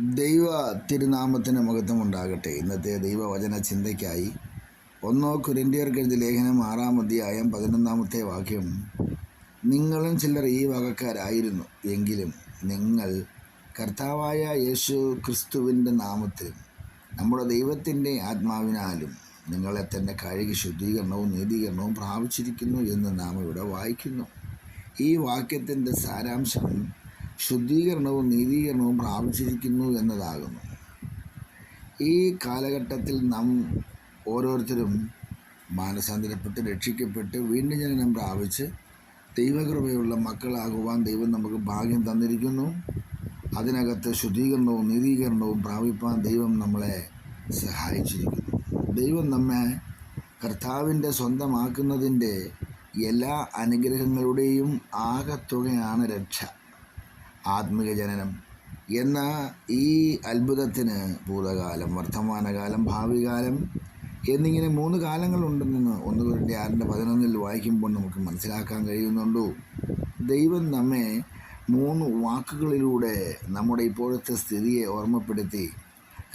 ദൈവ തിരുനാമത്തിന് മഹത്വം ഉണ്ടാകട്ടെ ഇന്നത്തെ ദൈവവചന ചിന്തയ്ക്കായി ഒന്നോ കുരിന്തിയർക്കെഴുതി ലേഖനം ആറാം അധ്യായം പതിനൊന്നാമത്തെ വാക്യം. നിങ്ങളും ചിലർ ഈ വകക്കാരായിരുന്നു. എങ്കിലും നിങ്ങൾ കർത്താവായ യേശു ക്രിസ്തുവിന്റെ നാമത്തിൽ നമ്മുടെ ദൈവത്തിന്റെ ആത്മാവിനാലും നിങ്ങളെ തന്നെ കഴുകി ശുദ്ധീകരണവും നീതീകരണവും പ്രാപിച്ചിരിക്കുന്നു എന്ന് നാം ഇവിടെ വായിക്കുന്നു. ഈ വാക്യത്തിന്റെ സാരാംശം ശുദ്ധീകരണവും നീതീകരണവും പ്രാപിച്ചിരിക്കുന്നു എന്നതാകുന്നു. ഈ കാലഘട്ടത്തിൽ നാം ഓരോരുത്തരും മാനസാന്തരപ്പെട്ട് രക്ഷിക്കപ്പെട്ട് വീണ്ടും ജനനം പ്രാപിച്ച് ദൈവകൃപയുള്ള മക്കളാകുവാൻ ദൈവം നമുക്ക് ഭാഗ്യം തന്നിരിക്കുന്നു. അതിനകത്ത് ശുദ്ധീകരണവും നീതീകരണവും പ്രാപിപ്പാൻ ദൈവം നമ്മളെ സഹായിച്ചിരിക്കുന്നു. ദൈവം നമ്മെ കർത്താവിന്റെ സ്വന്തമാക്കുന്നതിന്റെ എല്ലാ അനുഗ്രഹങ്ങളുടെയും ആകത്തുകയാണ് രക്ഷ. ആത്മിക ജനനം എന്ന ഈ അത്ഭുതത്തിന് ഭൂതകാലം വർത്തമാനകാലം ഭാവികാലം എന്നിങ്ങനെ മൂന്ന് കാലങ്ങളുണ്ടെന്ന് ഒന്ന് കുരട്ടി ആറിന്റെ പതിനൊന്നിൽ വായിക്കുമ്പോൾ നമുക്ക് മനസ്സിലാക്കാൻ കഴിയുന്നുണ്ടോ. ദൈവം നമ്മെ മൂന്ന് വാക്കുകളിലൂടെ നമ്മുടെ ഇപ്പോഴത്തെ സ്ഥിതിയെ ഓർമ്മപ്പെടുത്തി.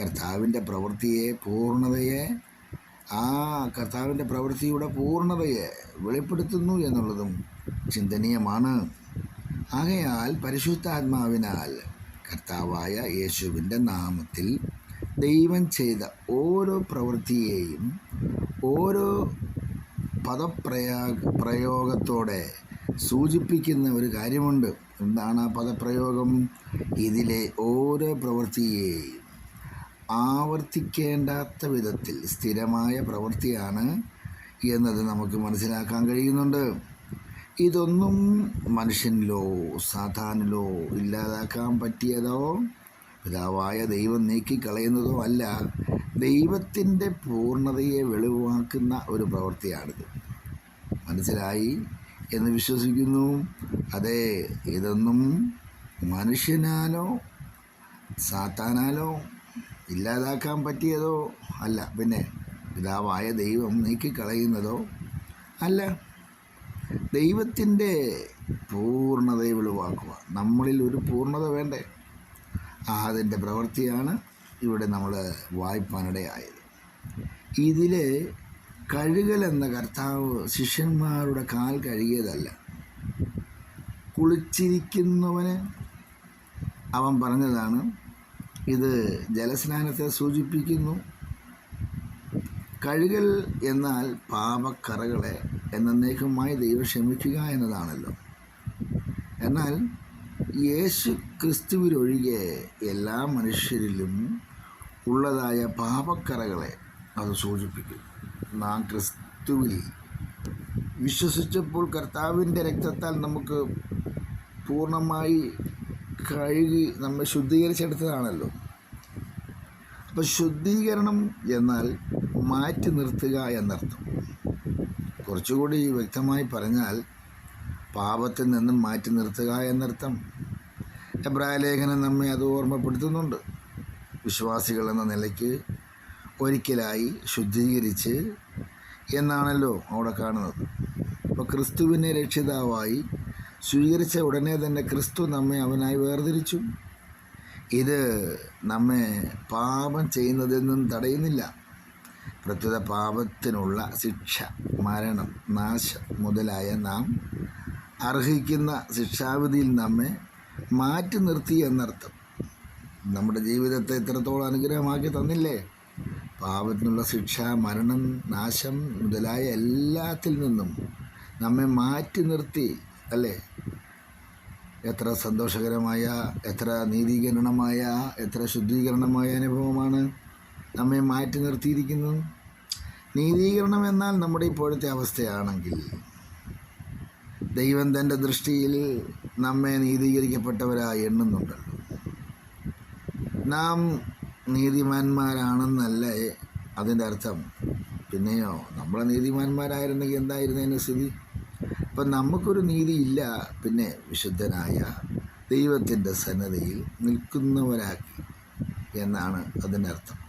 കർത്താവിന്റെ പ്രവൃത്തിയെ പൂർണതയെ ആ കർത്താവിന്റെ പ്രവൃത്തിയുടെ പൂർണതയെ വെളിപ്പെടുത്തുന്നു എന്നുള്ളതും ചിന്തനീയമാണ്. ആകയാൽ പരിശുദ്ധാത്മാവിനാൽ കർത്താവായ യേശുവിന്റെ നാമത്തിൽ ദൈവം ചെയ്ത ഓരോ പ്രവൃത്തിയെയും ഓരോ പദപ്രയാ പ്രയോഗത്തോടെ സൂചിപ്പിക്കുന്ന ഒരു കാര്യമുണ്ട്. എന്താണ് ആ പദപ്രയോഗം? ഇതിലെ ഓരോ പ്രവൃത്തിയെയും ആവർത്തിക്കേണ്ടാത്ത വിധത്തിൽ സ്ഥിരമായ പ്രവൃത്തിയാണ് എന്നത് നമുക്ക് മനസ്സിലാക്കാൻ കഴിയുന്നുണ്ട്. ഇതൊന്നും മനുഷ്യനിലോ സാധാനിലോ ഇല്ലാതാക്കാൻ പറ്റിയതോ? പിതാവായ ദൈവം നീക്കിക്കളയുന്നതോ അല്ല ദൈവത്തിന്റെ പൂർണതയെ വെളിവാക്കുന്ന ഒരു പ്രവൃത്തിയാണിത്. മനസ്സിലായി എന്ന് വിശ്വസിക്കുന്നു? അതെ ഇതൊന്നും മനുഷ്യനാലോ സാത്താനാലോ ഇല്ലാതാക്കാൻ പറ്റിയതോ അല്ല. പിന്നെ പിതാവായ ദൈവം നീക്കിക്കളയുന്നതോ അല്ല. ദൈവത്തിന്റെ പൂർണതയെ വെളിവാക്കുക. നമ്മളിൽ ഒരു പൂർണത വേണ്ടേ? അതിന്റെ പ്രവൃത്തിയാണ് ഇവിടെ നമ്മൾ വായ്പാനിടയായത് ഇതിൽ കഴുകൽ എന്ന കർത്താവ് ശിഷ്യന്മാരുടെ കാൽ കഴുകിയതല്ല. കുളിച്ചിരിക്കുന്നവന് അവൻ പറഞ്ഞതാണ് ഇത് ജലസ്നാനത്തെ സൂചിപ്പിക്കുന്നു. കഴുകൽ എന്നാൽ പാപക്കറകളെ എന്നേക്കുമായി ദൈവം ക്ഷമിക്കുക എന്നതാണല്ലോ. എന്നാൽ യേശു ക്രിസ്തുവിലൊഴികെ എല്ലാ മനുഷ്യരിലും ഉള്ളതായ പാപക്കറകളെ അത് സൂചിപ്പിക്കും. നാം ക്രിസ്തുവിൽ വിശ്വസിച്ചപ്പോൾ കർത്താവിന്റെ രക്തത്താൽ നമുക്ക് പൂർണമായി കഴുകി നമ്മെ ശുദ്ധീകരിച്ചെടുത്തതാണല്ലോ. അപ്പോൾ ശുദ്ധീകരണം എന്നാൽ മാറ്റി നിർത്തുക എന്നർത്ഥം. കുറച്ചുകൂടി വ്യക്തമായി പറഞ്ഞാൽ പാപത്തിൽ നിന്നും മാറ്റി നിർത്തുക എന്നർത്ഥം. എബ്രായ ലേഖനം നമ്മെ അത് ഓർമ്മപ്പെടുത്തുന്നുണ്ട്. വിശ്വാസികൾ എന്ന നിലയ്ക്ക് ഒരിക്കലായി ശുദ്ധീകരിച്ച് എന്നാണല്ലോ അവിടെ കാണുന്നത്. അപ്പോൾ ക്രിസ്തുവിനെ രക്ഷിതാവായി സ്വീകരിച്ച ഉടനെ തന്നെ ക്രിസ്തു നമ്മെ അവനായി വേർതിരിച്ചു. ഇത് നമ്മെ പാപം ചെയ്യുന്നതിൽ നിന്നും തടയുന്നില്ല. പ്രത്യുത പാപത്തിനുള്ള ശിക്ഷ മരണം നാശം മുതലായ നാം അർഹിക്കുന്ന ശിക്ഷാവിധിയിൽ നമ്മെ മാറ്റി നിർത്തി എന്നർത്ഥം. നമ്മുടെ ജീവിതത്തെ എത്രത്തോളം അനുഗ്രഹമാക്കി തന്നില്ലേ? പാപത്തിനുള്ള ശിക്ഷ മരണം നാശം മുതലായ എല്ലാത്തിൽ നിന്നും നമ്മെ മാറ്റി നിർത്തി അല്ലേ? എത്ര സന്തോഷകരമായ എത്ര നീതീകരണമായ എത്ര ശുദ്ധീകരണമായ അനുഭവമാണ് നമ്മെ മാറ്റി നിർത്തിയിരിക്കുന്നു. നീതീകരണം എന്നാൽ നമ്മുടെ ഇപ്പോഴത്തെ അവസ്ഥയാണെങ്കിൽ ദൈവം തന്റെ ദൃഷ്ടിയിൽ നമ്മെ നീതീകരിക്കപ്പെട്ടവരായി എണ്ണുന്നുണ്ടല്ലോ നാം നീതിമാന്മാരാണെന്നല്ല അതിന്റെ അർത്ഥം. പിന്നെയോ നമ്മളെ നീതിമാന്മാരായിരുന്നെങ്കിൽ എന്തായിരുന്നതിന് സ്ഥിതി? അപ്പം നമുക്കൊരു നീതിയില്ല പിന്നെ വിശുദ്ധനായ ദൈവത്തിന്റെ സന്നദ്ധയിൽ നിൽക്കുന്നവരാക്കി എന്നാണ് അതിന്റെ അർത്ഥം.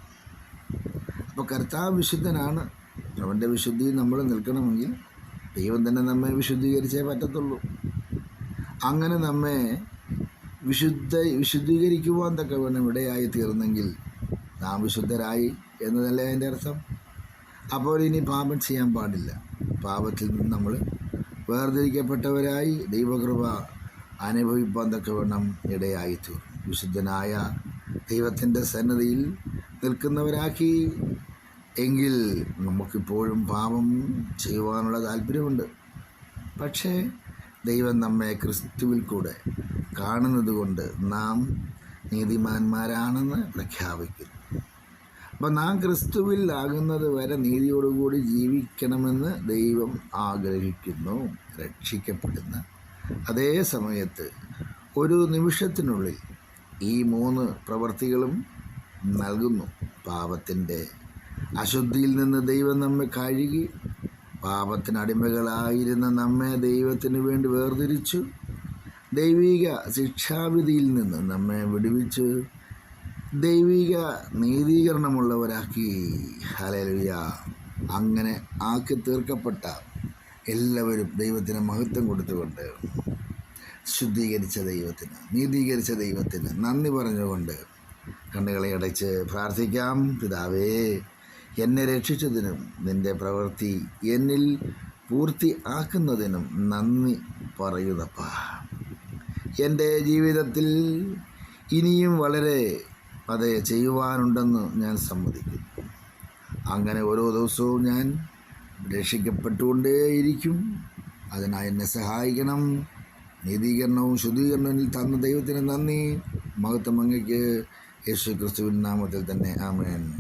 അപ്പോൾ കർത്താവ് വിശുദ്ധനാണ്. അവന്റെ വിശുദ്ധി നമ്മൾ നിൽക്കണമെങ്കിൽ ദൈവം തന്നെ നമ്മെ വിശുദ്ധീകരിച്ചേ പറ്റത്തുള്ളൂ. അങ്ങനെ നമ്മെ വിശുദ്ധ വിശുദ്ധീകരിക്കുവാൻ തക്കവണ്ണം ഇടയായി തീർന്നെങ്കിൽ നാം വിശുദ്ധരായി എന്നതല്ലേ അതിന്റെ അർത്ഥം? അപ്പോൾ ഇനി പാപം ചെയ്യാൻ പാടില്ല. പാപത്തിൽ നിന്ന് നമ്മൾ വേർതിരിക്കപ്പെട്ടവരായി ദൈവകൃപ അനുഭവിപ്പാൻ തക്കവണ്ണം ഇടയായി തീർന്നു. വിശുദ്ധനായ ദൈവത്തിന്റെ സന്നദ്ധിയിൽ നിൽക്കുന്നവരാക്കി. എങ്കിൽ നമുക്കിപ്പോഴും പാപം ചെയ്യുവാനുള്ള താല്പര്യമുണ്ട്. പക്ഷേ ദൈവം നമ്മെ ക്രിസ്തുവിൽ കൂടെ കാണുന്നത് കൊണ്ട് നാം നീതിമാന്മാരാണെന്ന് പ്രഖ്യാപിക്കുന്നു. അപ്പം നാം ക്രിസ്തുവിൽ ആകുന്നത് വരെ നീതിയോടുകൂടി ജീവിക്കണമെന്ന് ദൈവം ആഗ്രഹിക്കുന്നു. രക്ഷിക്കപ്പെടുന്ന അതേ സമയത്ത് ഒരു നിമിഷത്തിനുള്ളിൽ ഈ മൂന്ന് പ്രവൃത്തികളും നൽകുന്നു. പാപത്തിന്റെ അശുദ്ധിയിൽ നിന്ന് ദൈവം നമ്മെ കഴുകി പാപത്തിനടിമകളായിരുന്ന നമ്മെ ദൈവത്തിന് വേണ്ടി വേർതിരിച്ചു ദൈവിക ശിക്ഷാവിധിയിൽ നിന്ന് നമ്മെ വിടുവിച്ച് ദൈവിക നീതീകരണമുള്ളവരാക്കി. ഹലലുയ അങ്ങനെ ആക്കി തീർക്കപ്പെട്ട എല്ലാവരും ദൈവത്തിന് മഹത്വം കൊടുത്തുകൊണ്ട് ശുദ്ധീകരിച്ച ദൈവത്തിന് നീതീകരിച്ച ദൈവത്തിന് നന്ദി പറഞ്ഞുകൊണ്ട് കണ്ണുകളെ അടച്ച് പ്രാർത്ഥിക്കാം. പിതാവേ എന്നെ രക്ഷിച്ചതിനും നിന്റെ പ്രവൃത്തി എന്നിൽ പൂർത്തി ആക്കുന്നതിനും നന്ദി പറയുന്നപ്പ. എന്റെ ജീവിതത്തിൽ ഇനിയും വളരെ അത് ചെയ്യുവാനുണ്ടെന്ന് ഞാൻ സമ്മതിക്കുന്നു അങ്ങനെ ഓരോ ദിവസവും ഞാൻ രക്ഷിക്കപ്പെട്ടുകൊണ്ടേയിരിക്കും. അതിനായി എന്നെ സഹായിക്കണം. നീതീകരണവും ശുദ്ധീകരണവും തന്ന ദൈവത്തിന് നന്ദി. മഹത്വം യേശു ക്രിസ്തുവിൻ നാമത്തിൽ തന്നെ ആമേൻ.